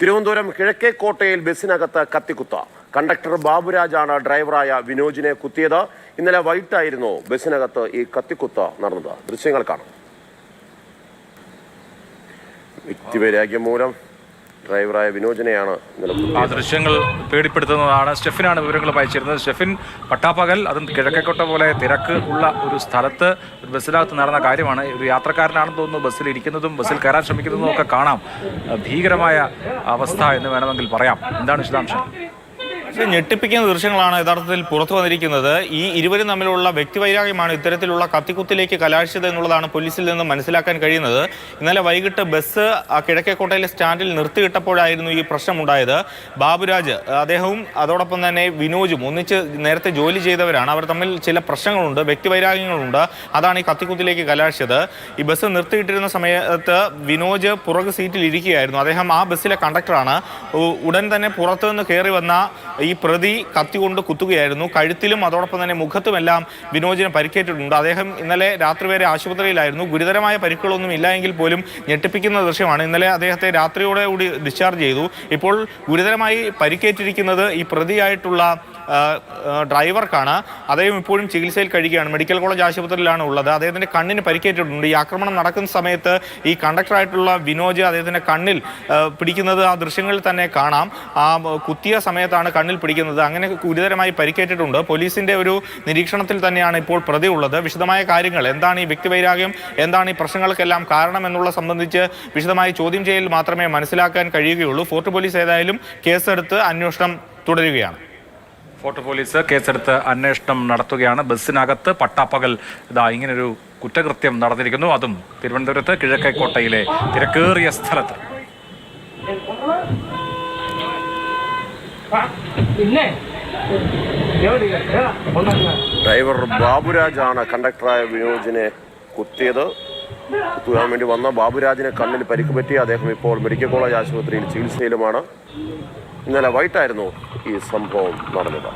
Thiruvananthapuram കിഴക്കേക്കോട്ടയിൽ ബസ്സിനകത്ത് കത്തിക്കുത്ത. Conductor ബാബുരാജാണ് ഡ്രൈവറായ വിനോജിനെ കുത്തിയത്. ഇന്നലെ വൈകിട്ടായിരുന്നു ബസ്സിനകത്ത് ഈ കത്തിക്കുത്ത നടന്നത്. ദൃശ്യങ്ങൾ കാണാം. വ്യക്തിവൈരാഗ്യം മൂലം ഡ്രൈവറായ വിനോജനെയാണ് ആ ദൃശ്യങ്ങൾ പേടിപ്പെടുത്തുന്നതാണ്. സ്റ്റെഫിനാണ് വിവരങ്ങൾ വായിച്ചിരുന്നത് സ്റ്റെഫിൻ പട്ടാപ്പകൽ അതും കിഴക്കേക്കോട്ട പോലെ തിരക്ക് ഉള്ള ഒരു സ്ഥലത്ത് ബസ്സിനകത്ത് നടന്ന കാര്യമാണ്. ഒരു യാത്രക്കാരനാണെന്ന് തോന്നുന്നു ബസ്സിൽ ഇരിക്കുന്നതും ബസ്സിൽ കയറാൻ ശ്രമിക്കുന്നതും ഒക്കെ കാണാം. ഭീകരമായ അവസ്ഥ എന്ന് വേണമെങ്കിൽ പറയാം. എന്താണ് വിശദാംശം? പക്ഷേ ഞെട്ടിപ്പിക്കുന്ന ദൃശ്യങ്ങളാണ് യഥാർത്ഥത്തിൽ പുറത്തു വന്നിരിക്കുന്നത്. ഈ ഇരുവരും തമ്മിലുള്ള വ്യക്തിവൈരാഗ്യമാണ് ഇത്തരത്തിലുള്ള കത്തിക്കുത്തിലേക്ക് കലാശിച്ചത് എന്നുള്ളതാണ് പോലീസിൽ നിന്ന് മനസ്സിലാക്കാൻ കഴിയുന്നത്. ഇന്നലെ വൈകിട്ട് ബസ് കിഴക്കേക്കോട്ടയിലെ സ്റ്റാൻഡിൽ നിർത്തിയിട്ടപ്പോഴായിരുന്നു ഈ പ്രശ്നമുണ്ടായത്. ബാബുരാജ് അദ്ദേഹവും അതോടൊപ്പം തന്നെ വിനോജും ഒന്നിച്ച് നേരത്തെ ജോലി ചെയ്തവരാണ്. അവർ തമ്മിൽ ചില പ്രശ്നങ്ങളുണ്ട് വ്യക്തിവൈരാഗ്യങ്ങളുണ്ട് അതാണ് ഈ കത്തിക്കുത്തിലേക്ക് കലാശിച്ചത്. ഈ ബസ് നിർത്തിയിട്ടിരുന്ന സമയത്ത് വിനോജ് പുറകു സീറ്റിൽ ഇരിക്കുകയായിരുന്നു. അദ്ദേഹം ആ ബസ്സിലെ കണ്ടക്ടറാണ്. ഉടൻ തന്നെ പുറത്തു നിന്ന് കയറി വന്ന പ്രതി കത്തി കൊണ്ട് കുത്തുകയായിരുന്നു. കഴുത്തിലും അതോടൊപ്പം തന്നെ മുഖത്തുമെല്ലാം വിനോജിന് പരിക്കേറ്റിട്ടുണ്ട്. അദ്ദേഹം ഇന്നലെ രാത്രി വരെ ആശുപത്രിയിലായിരുന്നു. ഗുരുതരമായ പരിക്കുകളൊന്നും ഇല്ല എങ്കിൽ പോലും ഞെട്ടിപ്പിക്കുന്ന ദൃശ്യമാണ്. ഇന്നലെ അദ്ദേഹത്തെ രാത്രിയോടെ കൂടി ഡിസ്ചാർജ് ചെയ്തു. ഇപ്പോൾ ഗുരുതരമായി പരിക്കേറ്റിരിക്കുന്നത് ഈ പ്രതിയായിട്ടുള്ള ഡ്രൈവർക്കാണ്. അദ്ദേഹം ഇപ്പോഴും ചികിത്സയിൽ കഴിയുകയാണ്. മെഡിക്കൽ കോളേജ് ആശുപത്രിയിലാണ് ഉള്ളത്. അദ്ദേഹത്തിന്റെ കണ്ണിന് പരിക്കേറ്റിട്ടുണ്ട്. ഈ ആക്രമണം നടക്കുന്ന സമയത്ത് ഈ കണ്ടക്ടറായിട്ടുള്ള വിനോജ് അദ്ദേഹത്തിന്റെ കണ്ണിൽ പിടിക്കുന്നത് ആ ദൃശ്യങ്ങളിൽ തന്നെ കാണാം. ആ കുത്തിയ സമയത്താണ് കണ്ണിൽ പിടിക്കുന്നത്. അങ്ങനെ ഗുരുതരമായി പരിക്കേറ്റിട്ടുണ്ട്. പോലീസിന്റെ ഒരു നിരീക്ഷണത്തിൽ തന്നെയാണ് ഇപ്പോൾ പ്രതി ഉള്ളത് വിശദമായ കാര്യങ്ങൾ എന്താണ് ഈ വ്യക്തിവൈരാഗ്യം എന്താണ് ഈ പ്രശ്നങ്ങൾക്കെല്ലാം കാരണം എന്നുള്ള സംബന്ധിച്ച് വിശദമായി ചോദ്യം ചെയ്യൽ മാത്രമേ മനസ്സിലാക്കാൻ കഴിയുകയുള്ളൂ. ഫോർട്ട് പോലീസ് ഏതായാലും കേസെടുത്ത് അന്വേഷണം തുടരുകയാണ്. ഫോർട്ട് പോലീസ് കേസെടുത്ത് അന്വേഷണം നടത്തുകയാണ്. ബസ്സിനകത്ത് പട്ടാപ്പകൽ ഇതാ ഇങ്ങനൊരു കുറ്റകൃത്യം നടന്നിരിക്കുന്നു. അതും തിരുവനന്തപുരത്ത് കിഴക്കേക്കോട്ടയിലെ തിരക്കേറിയ സ്ഥലത്ത്. പിന്നെ ഡ്രൈവർ ബാബുരാജാണ് കണ്ടക്ടറായ വിനോജിനെ കുത്തിയത്. കുത്തുവാൻ വേണ്ടി വന്ന ബാബുരാജിനെ കണ്ണിൽ പരിക്ക് പറ്റി. അദ്ദേഹം ഇപ്പോൾ മെഡിക്കൽ കോളേജ് ആശുപത്രിയിൽ ചികിത്സയിലുമാണ്. ഇന്നലെ വൈകിട്ടായിരുന്നു ഈ സംഭവം നടന്നത്.